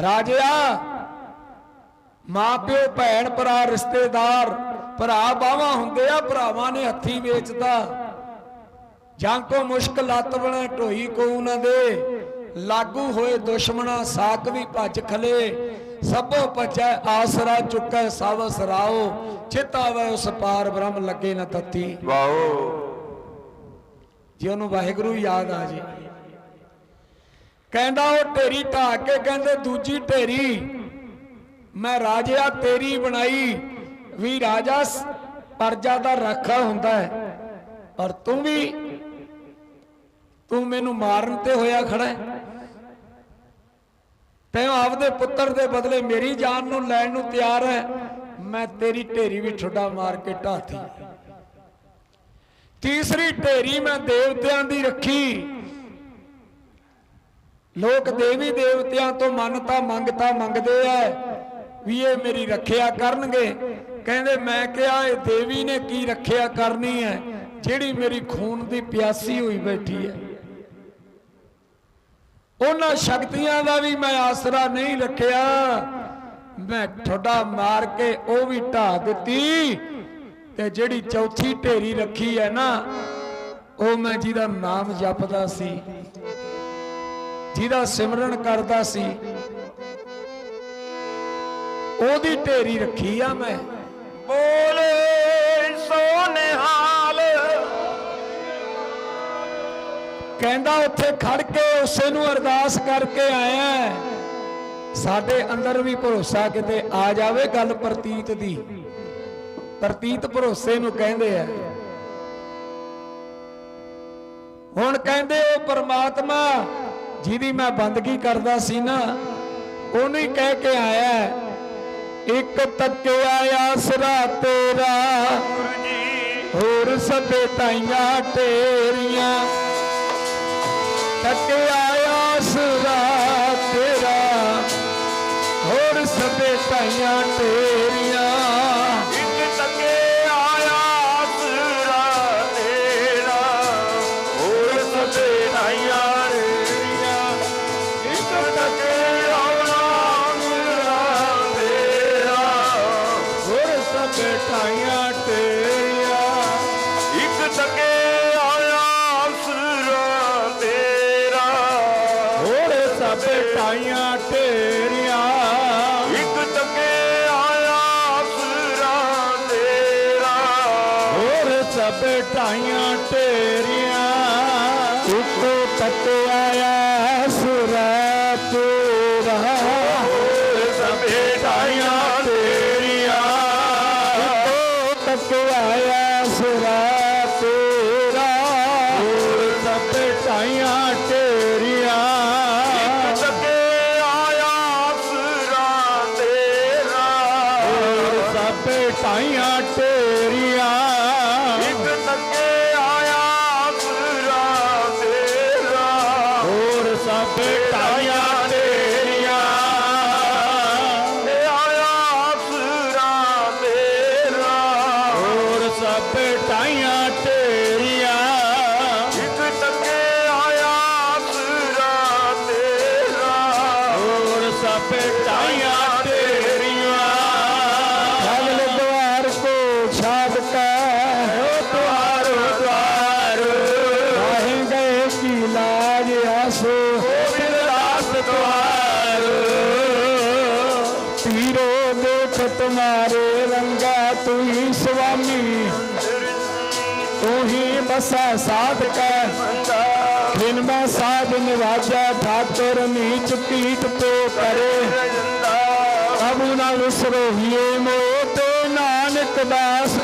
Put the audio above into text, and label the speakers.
Speaker 1: ਰਾਜਿਆ ਮਾਂ ਪਿਓ ਭੈਣ ਭਰਾ ਰਿਸ਼ਤੇਦਾਰ ਭਰਾ ਬਾਵਾ ਹੁੰਦੇ ਆ ਭਰਾਵਾਂ ਨੇ ਹੱਥੀ ਵੇਚਦਾ ਜਾਂ ਕੋ ਮੁਸ਼ਕਲ ਲੱਤ ਬਣਾ ਢੋਈ ਕੋ ਨਾ ਦੇ। ਲਾਗੂ ਹੋਏ ਦੁਸ਼ਮਣਾ ਸਾਕ ਵੀ ਭੱਜ ਖਲੇ। ਸਭੋ ਭਜੈ ਆਸਰਾ ਚੁੱਕੈ ਸਭ ਸਰਾਓ ਚਿਤਾਵੇ ਉਸ ਪਾਰ ਬ੍ਰਹਮ ਲੱਗੇ ਨਾ ਤੱਤੀ।
Speaker 2: ਵਾਓ।
Speaker 1: ਜੇ ਉਹਨੂੰ ਵਾਹਿਗੁਰੂ ਯਾਦ ਆ ਜੇ। ਕਹਿੰਦਾ ਉਹ ਢੇਰੀ ਢਾ ਕੇ ਕਹਿੰਦੇ, ਦੂਜੀ ਢੇਰੀ, ਮੈਂ ਰਾਜਿਆ ਤੇਰੀ ਬਣਾਈ, ਵੀ ਰਾਜਾ ਪਰਜਾ ਦਾ ਰਾਖਾ ਹੁੰਦਾ ਹੈ। ਔਰ ਤੂੰ ਵੀ, ਤੂੰ ਮੈਨੂੰ ਮਾਰਨ ਤੇ ਹੋਇਆ ਖੜਾ ਹੈ। ਤੈਂ ਆਪਦੇ ਪੁੱਤਰ ਦੇ ਬਦਲੇ ਮੇਰੀ ਜਾਨ ਨੂੰ ਲੈਣ ਨੂੰ ਤਿਆਰ ਹੈ। ਮੈਂ ਤੇਰੀ ਢੇਰੀ ਵੀ ਠੁੱਡਾ ਮਾਰ ਕੇ ਢਾਤੀ ਤੀਸਰੀ ਢੇਰੀ ਮੈਂ ਦੇਵਤਿਆਂ ਦੀ ਰੱਖੀ। ਲੋਕ ਦੇਵੀ ਦੇਵਤਿਆਂ ਤੋਂ ਮੰਨਤਾ ਮੰਗਤਾ ਮੰਗਦੇ ਐ, ਵੀ ਇਹ ਮੇਰੀ ਰੱਖਿਆ ਕਰਨਗੇ। ਕਹਿੰਦੇ ਮੈਂ ਕਿਹਾ, ਇਹ ਦੇਵੀ ਨੇ ਕੀ ਰੱਖਿਆ ਕਰਨੀ ਹੈ ਜਿਹੜੀ ਮੇਰੀ ਖੂਨ ਦੀ ਪਿਆਸੀ ਹੋਈ ਬੈਠੀ ਹੈ ਉਹਨਾਂ ਸ਼ਕਤੀਆਂ ਦਾ ਵੀ ਮੈਂ ਆਸਰਾ ਨਹੀਂ ਰੱਖਿਆ। ਮੈਂ ਠੋਡਾ ਮਾਰ ਕੇ ਉਹ ਵੀ ਢਾ ਦਿੱਤੀ ਤੇ ਜਿਹੜੀ ਚੌਥੀ ਢੇਰੀ ਰੱਖੀ ਹੈ ਨਾ, ਉਹ ਮੈਂ ਜਿਹਦਾ ਨਾਮ ਜਪਦਾ ਸੀ। ਜਿਹਦਾ ਸਿਮਰਨ ਕਰਦਾ ਸੀ ਉਹਦੀ ਢੇਰੀ ਰੱਖੀ ਆ ਮੈਂ।
Speaker 2: ਬੋਲੇ ਸੋਨਿਹਾਲ।
Speaker 1: ਕਹਿੰਦਾ ਉੱਥੇ ਖੜ ਕੇ ਉਸੇ ਨੂੰ ਅਰਦਾਸ ਕਰਕੇ ਆਇਆ। ਸਾਡੇ ਅੰਦਰ ਵੀ ਭਰੋਸਾ ਕਿਤੇ ਆ ਜਾਵੇ ਗੱਲ ਪ੍ਰਤੀਤ ਦੀ। ਪ੍ਰਤੀਤ ਭਰੋਸੇ ਨੂੰ ਕਹਿੰਦੇ ਆ। ਹੁਣ ਕਹਿੰਦੇ ਉਹ ਪਰਮਾਤਮਾ ਜਿਹਦੀ ਮੈਂ ਬੰਦਗੀ ਕਰਦਾ ਸੀ ਨਾ ਉਹਨੂੰ ਹੀ ਕਹਿ ਕੇ ਆਇਆ ਹੈ, ਇੱਕ ਤੱਕਿਆ ਆਸਰਾ ਤੇਰਾ ਹੋਰ ਸਭੇ ਤਾਈਆਂ ਤੇਰੀਆਂ। ਤੱਕਿਆ ਆਸਰਾ ਤੇਰਾ ਹੋਰ ਸਭੇ ਤਾਈਆਂ ਤੇਰੀਆਂ।
Speaker 2: ਸਭੇ
Speaker 1: ਤਾਈਆਂ ਤੇਰੀਆਂ
Speaker 2: ਇੱਕ ਤੱਕੇ ਆਇਆ ਆਸਰਾ ਤੇਰਾ।
Speaker 1: ਹੋਰ ਸਭੇ ਤਾਈਆਂ ਤੇਰੀਆਂ
Speaker 2: ਇੱਕੋ
Speaker 1: ਤੱਕਿਆ ਆਸਰਾ ਟਾਈਆਂ ਤੇਰੀਆਂ
Speaker 2: ਇੱਕ ਤੱਕੇ ਆਇਆ ਆਸਰਾ ਤੇਰਾ।
Speaker 1: ਹੋਰ ਸਭ ਟਾਈਆਂ ਤੇਰੀਆਂ। पीरो देख तुम्हारे रंगा तू ही स्वामी तू ही बसा साध कर बिन में साध निवाजा ठाकुर नीच पीठ तो करे अब न विसरो हिए मोते नानक दास